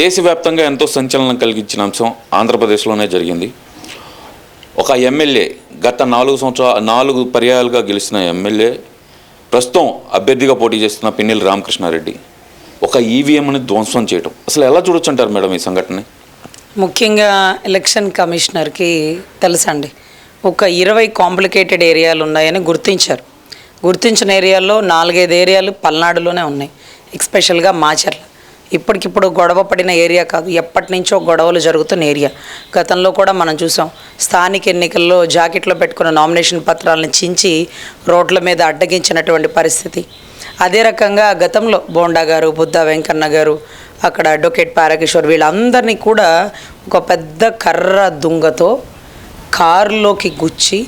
దేశవ్యాప్తంగా ఎంతో సంచలనం కలిగించిన అంశం ఆంధ్రప్రదేశ్లోనే జరిగింది. ఒక ఎమ్మెల్యే గత నాలుగు సంవత్సరాల నాలుగు పర్యాయాలుగా గెలిచిన ఎమ్మెల్యే ప్రస్తుతం అభ్యర్థిగా పోటీ చేస్తున్న పిన్నెల రామకృష్ణారెడ్డి. ఒక ఈవీఎంని ధ్వంసం చేయడం అసలు ఎలా చూడొచ్చు అంటారు మేడం ఈ సంఘటన ముఖ్యంగా ఎలక్షన్ కమిషనర్కి తెలుసండి. ఒక ఇరవై కాంప్లికేటెడ్ ఏరియాలు ఉన్నాయని గుర్తించారు. గుర్తించిన ఏరియాల్లో నాలుగైదు ఏరియాలు పల్నాడులోనే ఉన్నాయి. ఎక్స్పెషల్గా మాచర్ల. ఇప్పటికిప్పుడు గొడవ పడిన ఏరియా కాదు ఎప్పటి నుంచో గొడవలు జరుగుతున్న ఏరియా. గతంలో కూడా మనం చూసాం స్థానిక ఎన్నికల్లో జాకెట్లో పెట్టుకున్న నామినేషన్ పత్రాలను చించి రోడ్ల మీద అడ్డగించినటువంటి పరిస్థితి. అదే రకంగా గతంలో బోండా గారు బుద్ధ వెంకన్న గారు అక్కడ అడ్వకేట్ పారకిషోర్ వీళ్ళందరినీ కూడా ఒక పెద్ద కర్ర దుంగతో కారులోకి గుచ్చి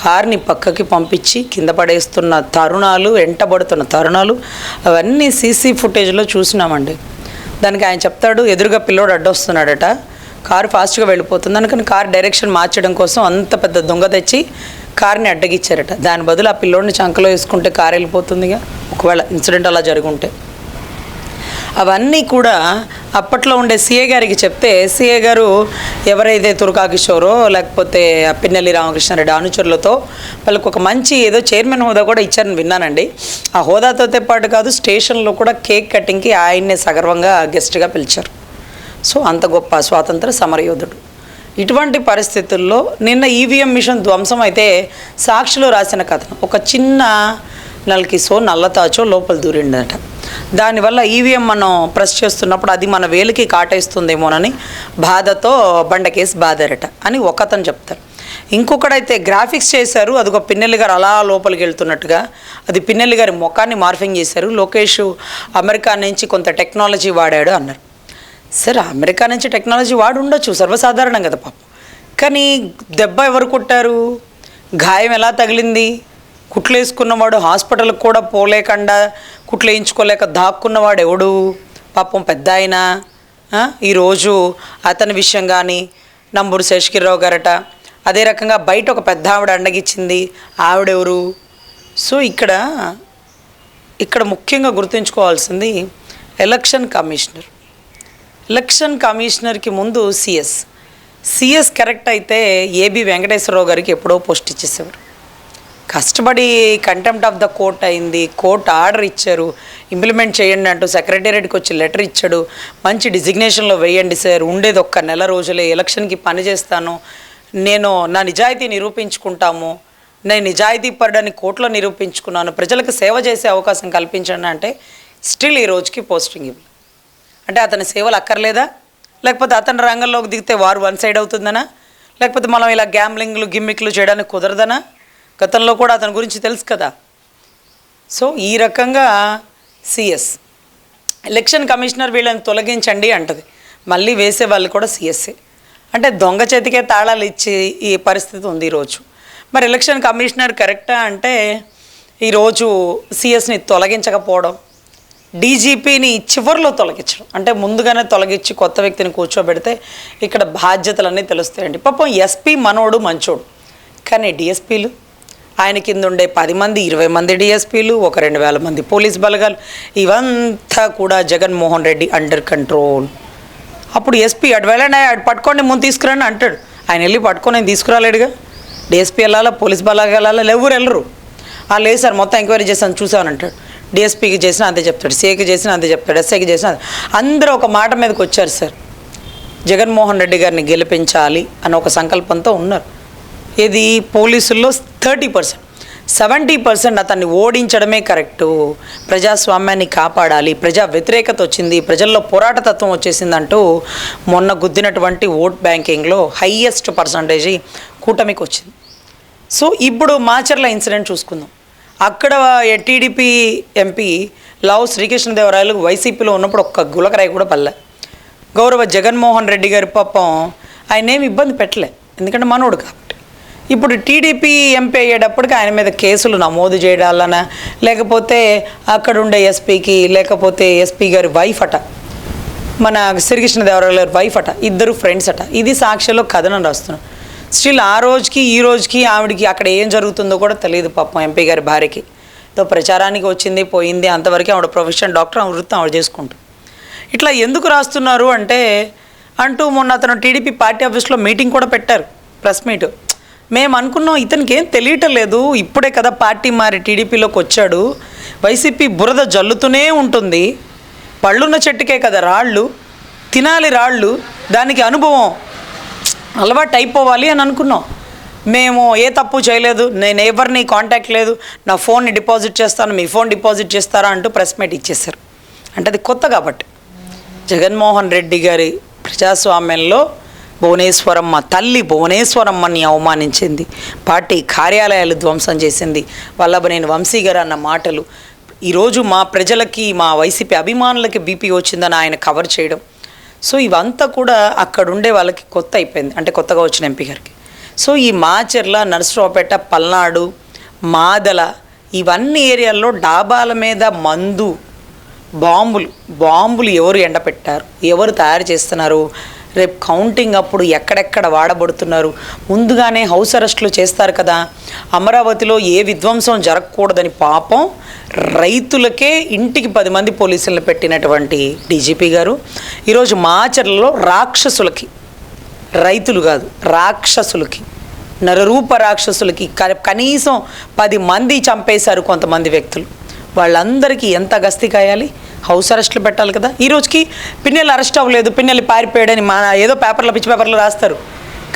కార్ని పక్కకి పంపించి కింద పడేస్తున్న తరుణాలు వెంటబడుతున్న తరుణాలు అవన్నీ సీసీ ఫుటేజ్లో చూసినామండి. దానికి ఆయన చెప్తాడు ఎదురుగా పిల్లోడు అడ్డొస్తున్నాడట. కారు ఫాస్ట్గా వెళ్ళిపోతుంది. అందుకని కార్ డైరెక్షన్ మార్చడం కోసం అంత పెద్ద దొంగ తెచ్చి కార్ని అడ్డగిచ్చారట. దాని బదులు ఆ పిల్లోడిని చంకలో వేసుకుంటే కారు వెళ్ళిపోతుందిగా. ఒకవేళ ఇన్సిడెంట్ అలా జరుగుంటే. అవన్నీ కూడా అప్పట్లో ఉండే సీఏ గారికి చెప్తే సీఏ గారు ఎవరైతే తుర్కా కిషోరో లేకపోతే పిన్నెల్లి రామకృష్ణారెడ్డి అనుచరులతో వాళ్ళకు ఒక మంచి ఏదో చైర్మన్ హోదా కూడా ఇచ్చారని విన్నానండి. ఆ హోదాతో పాటు కాదు స్టేషన్లో కూడా కేక్ కటింగ్కి ఆయన్నే సగర్వంగా గెస్ట్గా పిలిచారు. సో అంత గొప్ప స్వాతంత్ర సమరయోధుడు. ఇటువంటి పరిస్థితుల్లో నిన్న ఈవీఎం మిషన్ ధ్వంసం అయితే సాక్షిలో రాసిన కథనం. ఒక చిన్న నల్కిసో నల్లతాచో లోపల దూరిండట. దానివల్ల ఈవీఎం మనం ప్రెస్ చేస్తున్నప్పుడు అది మన వేలికి కాటేస్తుందేమోనని బాధతో బండకేసి బాధారట అని ఒకతను చెప్తారు. ఇంకొకడైతే గ్రాఫిక్స్ చేశారు అది ఒక పిన్నెల్లి గారు అలా లోపలికి వెళ్తున్నట్టుగా అది పిన్నెల్లి గారి ముఖాన్ని మార్ఫింగ్ చేశారు. లోకేష్ అమెరికా నుంచి కొంత టెక్నాలజీ వాడాడు అన్నారు. సరే అమెరికా నుంచి టెక్నాలజీ వాడు ఉండొచ్చు సర్వసాధారణం కదా పాపం. కానీ దెబ్బ ఎవరు కొట్టారు? గాయం ఎలా తగిలింది? కుట్లేసుకున్నవాడు హాస్పిటల్కి కూడా పోలేకుండా కుట్లు వేయించుకోలేక దాక్కున్నవాడు ఎవడు? పాపం పెద్ద ఆయన. ఈరోజు అతని విషయం కానీ నంబూరు శేషగిరిరావు గారట. అదే రకంగా బయట ఒక పెద్ద ఆవిడ అండగిచ్చింది ఆవిడెవరు? సో ఇక్కడ ఇక్కడ ముఖ్యంగా గుర్తుంచుకోవాల్సింది ఎలక్షన్ కమిషనర్. ఎలక్షన్ కమిషనర్కి ముందు సిఎస్ సిఎస్ కరెక్ట్ అయితే ఏబి వెంకటేశ్వరరావు గారికి ఎప్పుడో పోస్ట్ ఇచ్చేసేవారు. కష్టపడి కంటెంప్ట్ ఆఫ్ ద కోర్ట్ అయింది. కోర్ట్ ఆర్డర్ ఇచ్చారు. ఇంప్లిమెంట్ చేయండి అంటూ సెక్రటేరియట్కి వచ్చి లెటర్ ఇచ్చాడు. మంచి డిజిగ్నేషన్లో వేయండి సార్. ఉండేది ఒక్క నెల రోజులే. ఎలక్షన్కి పని చేస్తాను. నేను నా నిజాయితీ నిరూపించుకుంటాము. నేను నిజాయితీ పడడానికి కోర్టులో నిరూపించుకున్నాను. ప్రజలకు సేవ చేసే అవకాశం కల్పించండి అంటే స్టిల్ ఈ రోజుకి పోస్టింగ్ ఇవ్వలేదు అంటే అతని సేవలు అక్కర్లేదా? లేకపోతే అతని రంగంలోకి దిగితే వారు వన్ సైడ్ అవుతుందనా? లేకపోతే మనం ఇలా గ్యాంబ్లింగ్లు గిమ్మిక్లు చేయడానికి కుదరదనా? గతంలో కూడా అతని గురించి తెలుసు కదా. సో ఈ రకంగా సిఎస్ ఎలక్షన్ కమిషనర్ వీళ్ళని తొలగించండి అంటది. మళ్ళీ వేసే వాళ్ళు కూడా సిఎస్ఏ అంటే దొంగ చేతికే తాళాలు ఇచ్చి ఈ పరిస్థితి ఉంది ఈరోజు. మరి ఎలక్షన్ కమిషనర్ కరెక్టా అంటే ఈరోజు సిఎస్ని తొలగించకపోవడం డీజీపీని చివరిలో తొలగించడం. అంటే ముందుగానే తొలగించి కొత్త వ్యక్తిని కూర్చోబెడితే ఇక్కడ బాధ్యతలన్నీ తెలుస్తాయండి. పాపం ఎస్పీ మనోడు మంచోడు. కానీ డిఎస్పీలు ఆయన కింద ఉండే పది మంది ఇరవై మంది డిఎస్పీలు ఒక రెండు వేల మంది పోలీస్ బలగాలు ఇవంతా కూడా జగన్మోహన్ రెడ్డి అండర్ కంట్రోల్ అప్పుడు ఎస్పీ అటు వెళ్ళండి అటు పట్టుకోండి ముందు తీసుకురండి అంటాడు. ఆయన వెళ్ళి పట్టుకొని ఆయన తీసుకురాలేడుగా. డిఎస్పీ వెళ్ళాలా పోలీస్ బలగాలు వెళ్ళాలా ఎవరు వెళ్ళరు. వాళ్ళు లేదు సార్ మొత్తం ఎంక్వైరీ చేశాను చూసానంటాడు డిఎస్పీకి చేసినా అంతే చెప్తాడు సీఏకి చేసినా అంతే చెప్తాడు ఎస్ఐకి చేసినా అందరూ ఒక మాట మీదకి వచ్చారు సార్. జగన్మోహన్ రెడ్డి గారిని గెలిపించాలి అని ఒక సంకల్పంతో ఉన్నారు. ఇది పోలీసుల్లో థర్టీ పర్సెంట్. సెవెంటీ పర్సెంట్ అతన్ని ఓడించడమే కరెక్టు. ప్రజాస్వామ్యాన్ని కాపాడాలి. ప్రజా వ్యతిరేకత వచ్చింది. ప్రజల్లో పోరాట తత్వం వచ్చేసిందంటూ మొన్న గుద్దినటువంటి ఓట్ బ్యాంకింగ్లో హయ్యెస్ట్ పర్సంటేజ్ కూటమికి వచ్చింది. సో ఇప్పుడు మాచర్ల ఇన్సిడెంట్ చూసుకుందాం. అక్కడ టీడీపీ ఎంపీ లావు శ్రీకృష్ణదేవరాయలు వైసీపీలో ఉన్నప్పుడు ఒక్క గులకరాయి కూడా పల్లె. గౌరవ జగన్మోహన్ రెడ్డి గారి పాపం ఆయన ఏమి ఇబ్బంది పెట్టలే. ఎందుకంటే మనోడు కాదు. ఇప్పుడు టీడీపీ ఎంపీ అయ్యేటప్పటికి ఆయన మీద కేసులు నమోదు చేయడాలన? లేకపోతే అక్కడ ఉండే ఎస్పీకి లేకపోతే ఎస్పీ గారి వైఫ్ అట మన శ్రీకృష్ణదేవరాయలు గారి వైఫ్ అట ఇద్దరు ఫ్రెండ్స్ అట. ఇది సాక్షిలో కథనం రాస్తున్నాం. స్టిల్ ఆ రోజుకి ఈ రోజుకి ఆవిడకి అక్కడ ఏం జరుగుతుందో కూడా తెలియదు పాపం ఎంపీ గారి భార్యకి. తో ప్రచారానికి వచ్చింది పోయింది అంతవరకు ఆవిడ ప్రొఫెషన్ డాక్టర్ ఆమె వృత్తి ఆవిడ చేసుకుంటుంది ఇట్లా ఎందుకు రాస్తున్నారు అంటే అంటూ మొన్న అతను టీడీపీ పార్టీ ఆఫీస్లో మీటింగ్ కూడా పెట్టారు ప్రెస్ మీట్. మేము అనుకున్నాం ఇతనికి ఏం తెలియటం లేదు. ఇప్పుడే కదా పార్టీ మారి టీడీపీలోకి వచ్చాడు. వైసీపీ బురద జల్లుతూనే ఉంటుంది. పళ్ళున్న చెట్టుకే కదా రాళ్ళు. తినాలి రాళ్ళు. దానికి అనుభవం అలవాటు అయిపోవాలి అని అనుకున్నాం. మేము ఏ తప్పు చేయలేదు. నేను ఎవరిని కాంటాక్ట్ లేదు. నా ఫోన్ని డిపాజిట్ చేస్తాను. మీ ఫోన్ డిపాజిట్ చేస్తారా? అంటూ ప్రెస్ మీట్ ఇచ్చేశారు. అంటే అది కొత్త కాబట్టి. జగన్మోహన్ రెడ్డి గారి ప్రజాస్వామ్యంలో భువనేశ్వరమ్మ తల్లి భువనేశ్వరమ్మని అవమానించింది. పార్టీ కార్యాలయాలు ధ్వంసం చేసింది. వల్లభనేని వంశీ గారు అన్న మాటలు ఈరోజు మా ప్రజలకి మా వైసీపీ అభిమానులకి బీపీ వచ్చిందని ఆయన కవర్ చేయడం. సో ఇవంతా కూడా అక్కడుండే వాళ్ళకి కొత్త అయిపోయింది. అంటే కొత్తగా వచ్చిన ఎంపీ గారికి. సో ఈ మాచర్ల నరసరావుపేట పల్నాడు మాదల ఇవన్నీ ఏరియాల్లో డాబాల మీద మందు బాంబులు బాంబులు ఎవరు ఎండపెట్టారు? ఎవరు తయారు చేస్తున్నారు? రేపు కౌంటింగ్ అప్పుడు ఎక్కడెక్కడ వాడబడుతున్నారు? ముందుగానే హౌస్ అరెస్టులు చేస్తారు కదా. అమరావతిలో ఏ విధ్వంసం జరగకూడదని పాపం రైతులకే ఇంటికి పది మంది పోలీసులను పెట్టినటువంటి డీజీపీ గారు. ఈరోజు మాచర్లలో రాక్షసులకి రైతులు కాదు రాక్షసులకి నరరూప రాక్షసులకి కనీసం పది మంది చంపేశారు కొంతమంది వ్యక్తులు. వాళ్ళందరికీ ఎంత గస్తీ కాయాలి? హౌస్ అరెస్టులు పెట్టాలి కదా. ఈ రోజుకి పిన్నెలు అరెస్ట్ అవ్వలేదు పిన్నెలు పారిపోయాడని మా ఏదో పేపర్లో పిచ్చి పేపర్లో రాస్తారు.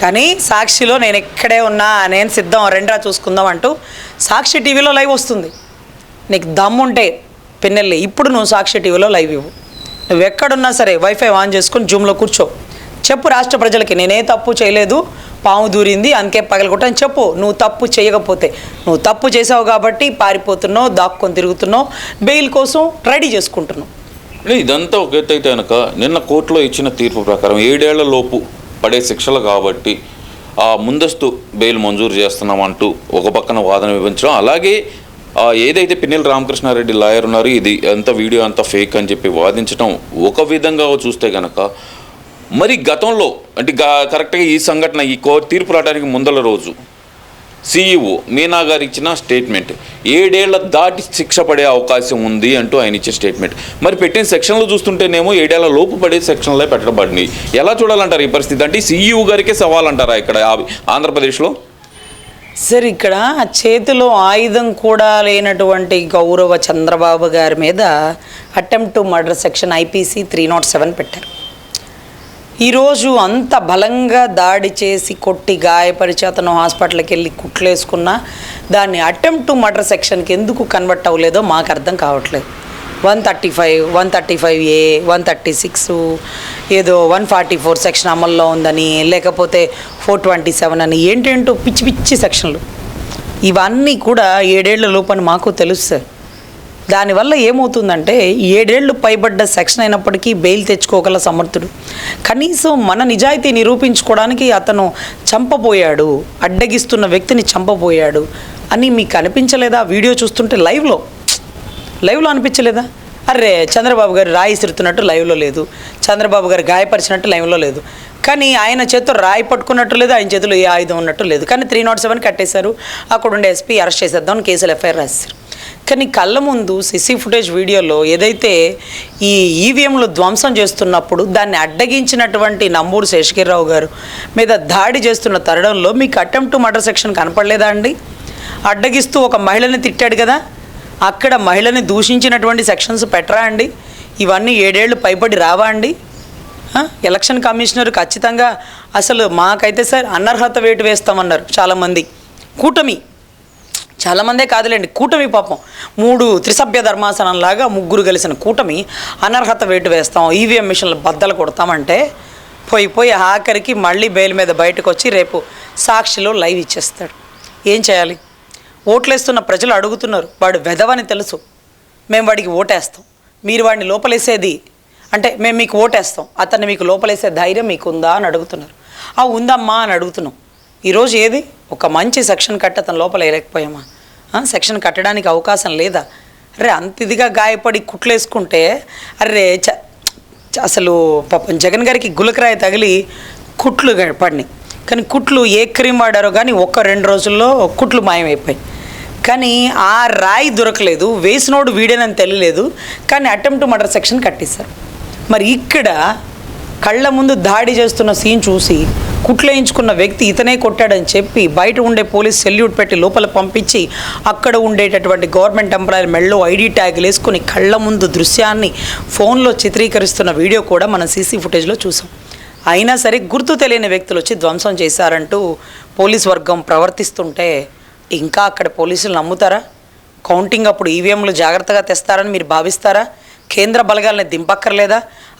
కానీ సాక్షిలో నేను ఎక్కడే ఉన్నా నేను సిద్ధం రెండ్రా చూసుకుందాం అంటూ సాక్షి టీవీలో లైవ్ వస్తుంది. నీకు దమ్ముంటే పిన్నెల్లి ఇప్పుడు నువ్వు సాక్షి టీవీలో లైవ్ ఇవ్వు. నువ్వు ఎక్కడున్నా సరే వైఫై ఆన్ చేసుకొని జూమ్లో కూర్చో. చెప్పు రాష్ట్ర ప్రజలకి నేనే తప్పు చేయలేదు పాము దూరింది అందుకే పగలగొట్టని చెప్పు. నువ్వు తప్పు చేయకపోతే. నువ్వు తప్పు చేసావు కాబట్టి పారిపోతున్నావు దాక్కొని తిరుగుతున్నావు బెయిల్ కోసం రెడీ చేసుకుంటున్నావు. ఇదంతా ఒక ఎత్తైతే అయితే కనుక నిన్న కోర్టులో ఇచ్చిన తీర్పు ప్రకారం ఏడేళ్ళ లోపు పడే శిక్షలు కాబట్టి ఆ ముందస్తు బెయిల్ మంజూరు చేస్తున్నామంటూ ఒక పక్కన వాదన వివరించడం. అలాగే ఏదైతే పిన్నెల రామకృష్ణారెడ్డి లాయర్ ఉన్నారు ఇది అంత వీడియో అంతా ఫేక్ అని చెప్పి వాదించడం ఒక విధంగా చూస్తే కనుక మరి గతంలో అంటే గా- కరెక్ట్గా ఈ సంఘటన ఈ కో తీర్పు రావడానికి ముందల రోజు సీఈఓ మీనా గారు ఇచ్చిన స్టేట్మెంట్ ఏడేళ్ళ దాటి శిక్ష పడే అవకాశం ఉంది అంటూ ఆయన ఇచ్చిన స్టేట్మెంట్ మరి పెట్టిన సెక్షన్లు చూస్తుంటేనేమో ఏడేళ్ళ లోపు పడే సెక్షన్లే పెట్టబడినాయి. ఎలా చూడాలంటారు ఈ పరిస్థితి? అంటే సీఈఓ గారికే సవాల్ అంటారా ఇక్కడ ఆంధ్రప్రదేశ్లో? సార్ ఇక్కడ చేతిలో ఆయుధం కూడా లేనటువంటి గౌరవ చంద్రబాబు గారి మీద attempt to murder section IPC three not seven పెట్టారు. ఈరోజు అంత బలంగా దాడి చేసి కొట్టి గాయపరిచి అతను హాస్పిటల్కి వెళ్ళి కుట్లేసుకున్నా దాన్ని అటెంప్ట్ టు మర్డర్ సెక్షన్కి ఎందుకు కన్వర్ట్ అవ్వలేదో మాకు అర్థం కావట్లేదు. One thirty five one thirty five ఏ వన్ థర్టీ సిక్స్ ఏదో వన్ ఫార్టీ ఫోర్ సెక్షన్ అమల్లో ఉందని లేకపోతే ఫోర్ ట్వంటీ సెవెన్ అని ఏంటేంటో పిచ్చి పిచ్చి సెక్షన్లు. ఇవన్నీ కూడా ఏడేళ్ళ లోపని మాకు తెలుసు సార్. దానివల్ల ఏమవుతుందంటే ఏడేళ్ళు పైబడ్డ సెక్షన్ అయినప్పటికీ బెయిల్ తెచ్చుకోగల సమర్థుడు. కనీసం మన నిజాయితీ నిరూపించుకోవడానికి అతను చంపబోయాడు అడ్డగిస్తున్న వ్యక్తిని చంపబోయాడు అని మీకు అనిపించలేదా? వీడియో చూస్తుంటే లైవ్లో. లైవ్లో అనిపించలేదా? అరే చంద్రబాబు గారు రాయి సిరుతున్నట్టు లైవ్లో లేదు. చంద్రబాబు గారు గాయపరిచినట్టు లైవ్లో లేదు. కానీ ఆయన చేతితో రాయి పట్టుకున్నట్టు లేదు ఆయన చేతిలో ఏ ఆయుధం ఉన్నట్టు లేదు. కానీ త్రీ నాట్ సెవెన్ కట్టేశారు. అక్కడ ఉండే ఎస్పీ అరెస్ట్ చేసేద్దామని కేసులు ఎఫ్ఐఆర్ రాశారు కానీ కళ్ళ ముందు సిసి ఫుటేజ్ వీడియోలో ఏదైతే ఈ ఈవీఎంలు ధ్వంసం చేస్తున్నప్పుడు దాన్ని అడ్డగించినటువంటి నంబూరు శేషగిరిరావు గారు మీద దాడి చేస్తున్న తరుణంలో మీకు అటెంప్ట్ టు మర్డర్ సెక్షన్ కనపడలేదా అండి? అడ్డగిస్తూ ఒక మహిళని తిట్టాడు కదా అక్కడ మహిళని దూషించినటువంటి సెక్షన్స్ పెట్టరా అండి? ఇవన్నీ ఏడేళ్ళు పైబడి రావా అండి? ఎలక్షన్ కమిషనర్ ఖచ్చితంగా అసలు మాకైతే సార్ అనర్హత వేటు వేస్తామన్నారు చాలామంది. కూటమి చాలామందే కాదులేండి కూటమి పాపం. మూడు త్రిసభ్య ధర్మాసనంలాగా ముగ్గురు కలిసిన కూటమి అనర్హత వేటు వేస్తాం ఈవీఎం మిషన్లు బద్దలు కొడతామంటే పోయి పోయి ఆఖరికి మళ్ళీ బెయిల్ మీద బయటకు వచ్చి రేపు సాక్షిలో లైవ్ ఇచ్చేస్తాడు. ఏం చేయాలి? ఓట్లేస్తున్న ప్రజలు అడుగుతున్నారు వాడు వెదవని తెలుసు. మేము వాడికి ఓటేస్తాం. మీరు వాడిని లోపలేసేది అంటే మేము మీకు ఓటేస్తాం. అతన్ని మీకు లోపలేసే ధైర్యం మీకు ఉందా అని అడుగుతున్నారు. ఆ ఉందమ్మా అని అడుగుతున్నాం. ఈరోజు ఏది? ఒక మంచి సెక్షన్ కట్టి అతను లోపల వేయలేకపోయామా? సెక్షన్ కట్టడానికి అవకాశం లేదా? అరే అంత ఇదిగా గాయపడి కుట్లేసుకుంటే అరే చ అసలు పాపం జగన్ గారికి గులకరాయి తగిలి కుట్లు పడినాయి. కానీ కుట్లు ఏ క్రీమ్ వాడారో కానీ ఒక్క రెండు రోజుల్లో కుట్లు మాయమైపోయాయి. కానీ ఆ రాయి దొరకలేదు వేసినోడు వీడేనని తెలియలేదు కానీ అటెంప్ట్ మర్డర్ సెక్షన్ కట్టేశారు. మరి ఇక్కడ కళ్ళ ముందు దాడి చేస్తున్న సీన్ చూసి కుట్లేయించుకున్న వ్యక్తి ఇతనే కొట్టాడని చెప్పి బయట ఉండే పోలీస్ సెల్యూట్ పెట్టి లోపల పంపించి అక్కడ ఉండేటటువంటి గవర్నమెంట్ ఎంప్లాయర్ మెళ్ళో ఐడి ట్యాగులు వేసుకుని కళ్ళ ముందు దృశ్యాన్ని ఫోన్లో చిత్రీకరిస్తున్న వీడియో కూడా మనం సీసీ ఫుటేజ్లో చూసాం. అయినా సరే గుర్తు తెలియని వ్యక్తులు వచ్చి ధ్వంసం చేశారంటూ పోలీస్ వర్గం ప్రవర్తిస్తుంటే ఇంకా అక్కడ పోలీసులు నమ్ముతారా? కౌంటింగ్ అప్పుడు ఈవీఎంలు జాగ్రత్తగా తెస్తారని మీరు భావిస్తారా? కేంద్ర బలగాల్ని దింపక్కర్లేదా?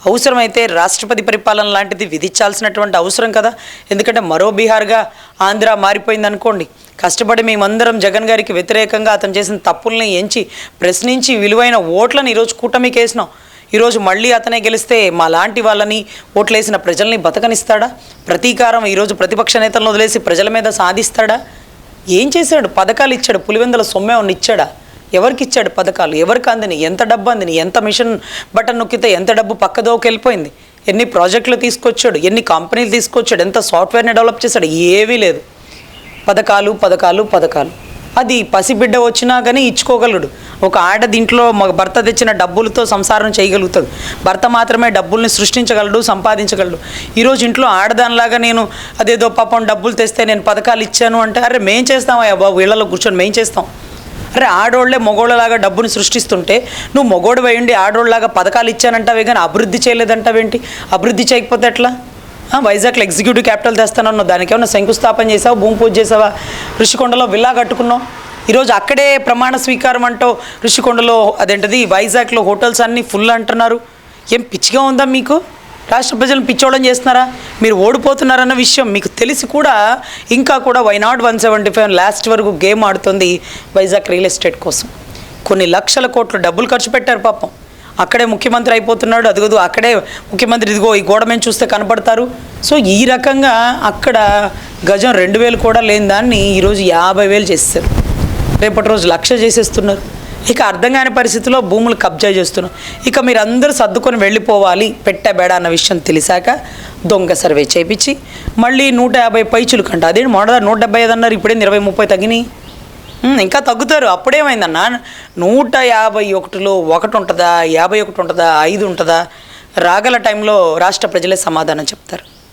అవసరమైతే రాష్ట్రపతి పరిపాలన లాంటిది విధించాల్సినటువంటి అవసరం కదా. ఎందుకంటే మరో బీహార్గా ఆంధ్ర మారిపోయింది అనుకోండి కష్టపడి మేమందరం జగన్ గారికి వ్యతిరేకంగా అతను చేసిన తప్పుల్ని ఎంచి ప్రశ్నించి విలువైన ఓట్లను ఈరోజు కూటమికి వేసినాం ఈరోజు మళ్ళీ అతనే గెలిస్తే మా లాంటి వాళ్ళని ఓట్లేసిన ప్రజల్ని బతకనిస్తాడా? ప్రతీకారం ఈరోజు ప్రతిపక్ష నేతలను వదిలేసి ప్రజల మీద సాధిస్తాడా? ఏం చేశాడు? పథకాలు ఇచ్చాడు పులివెందుల సొమ్మే ఇచ్చాడా? ఎవరికి ఇచ్చాడు పథకాలు? ఎవరికి అందిని? ఎంత డబ్బు అందిని? ఎంత మిషన్ బటన్ నొక్కితే ఎంత డబ్బు పక్కదోకి వెళ్ళిపోయింది? ఎన్ని ప్రాజెక్టులు తీసుకొచ్చాడు? ఎన్ని కంపెనీలు తీసుకొచ్చాడు? ఎంత సాఫ్ట్వేర్ని డెవలప్ చేశాడు? ఏమీ లేదు. పథకాలు పథకాలు పథకాలు. అది పసిబిడ్డ వచ్చినా కానీ ఇచ్చుకోగలడు. ఒక ఆడ దీంట్లో భర్త తెచ్చిన డబ్బులతో సంసారం చేయగలుగుతాడు. భర్త మాత్రమే డబ్బుల్ని సృష్టించగలడు సంపాదించగలడు. ఈరోజు ఇంట్లో ఆడదానిలాగా నేను అదేదో పాపం డబ్బులు తెస్తే నేను పథకాలు ఇచ్చాను అంటే అరే మేం చేస్తామయ్యా బాబు ఇళ్ళలో కూర్చొని మేం చేస్తాం. అరే ఆడోళ్ళే మొగోళ్ళలాగా డబ్బుని సృష్టిస్తుంటే నువ్వు మొగోడు వేయండి ఆడోళ్ళలాగా పథకాలు ఇచ్చానంటావే కానీ అభివృద్ధి చేయలేదంటావేంటి? అభివృద్ధి చేయకపోతే ఎట్లా? వైజాగ్లో ఎగ్జిక్యూటివ్ క్యాపిటల్ తెస్తానన్నావు. దానికి ఏమన్నా శంకుస్థాపన చేసావా? భూమి పూజ చేసావా? ఋషికొండలో విల్లా కట్టుకున్నావు? ఈరోజు అక్కడే ప్రమాణ స్వీకారం అంటూ ఋషికొండలో అదేంటిది? వైజాగ్లో హోటల్స్ అన్నీ ఫుల్ అంటున్నారు. ఏం పిచ్చిగా ఉందా మీకు? రాష్ట్ర ప్రజలను పిచ్చోళం చేస్తున్నారా? మీరు ఓడిపోతున్నారన్న విషయం మీకు తెలిసి కూడా ఇంకా కూడా why not one seventy five last వరకు గేమ్ ఆడుతుంది వైజాగ్ రియల్ ఎస్టేట్ కోసం. కొన్ని లక్షల కోట్లు డబ్బులు ఖర్చు పెట్టారు పాపం. అక్కడే ముఖ్యమంత్రి అయిపోతున్నాడు అదిగదు అక్కడే ముఖ్యమంత్రి ఇదిగో ఈ గోడ మేము చూస్తే కనపడతారు. సో ఈ రకంగా అక్కడ గజం రెండు వేలు కూడా లేని దాన్ని ఈరోజు యాభై వేలు చేస్తారు రేపటి రోజు లక్ష చేసేస్తున్నారు. ఇక అర్థం కాని పరిస్థితిలో భూములు కబ్జా చేస్తున్నాం ఇక మీరు అందరూ సర్దుకొని వెళ్ళిపోవాలి పెట్టబేడ అన్న విషయం తెలిసాక దొంగ సర్వే చేపించి మళ్ళీ నూట యాభై పైచులు కంట. అదే మొదట నూట డెబ్బై ఐదు అన్నారు ఇప్పుడే ఇరవై ముప్పై తగ్గినాయి? ఇంకా తగ్గుతారు అప్పుడేమైందన్న? నూట యాభై ఒకటిలో ఒకటి ఉంటుందా యాభై ఒకటి ఉంటుందా ఐదు ఉంటుందా? రాగల టైంలో రాష్ట్ర ప్రజలే సమాధానం చెప్తారు.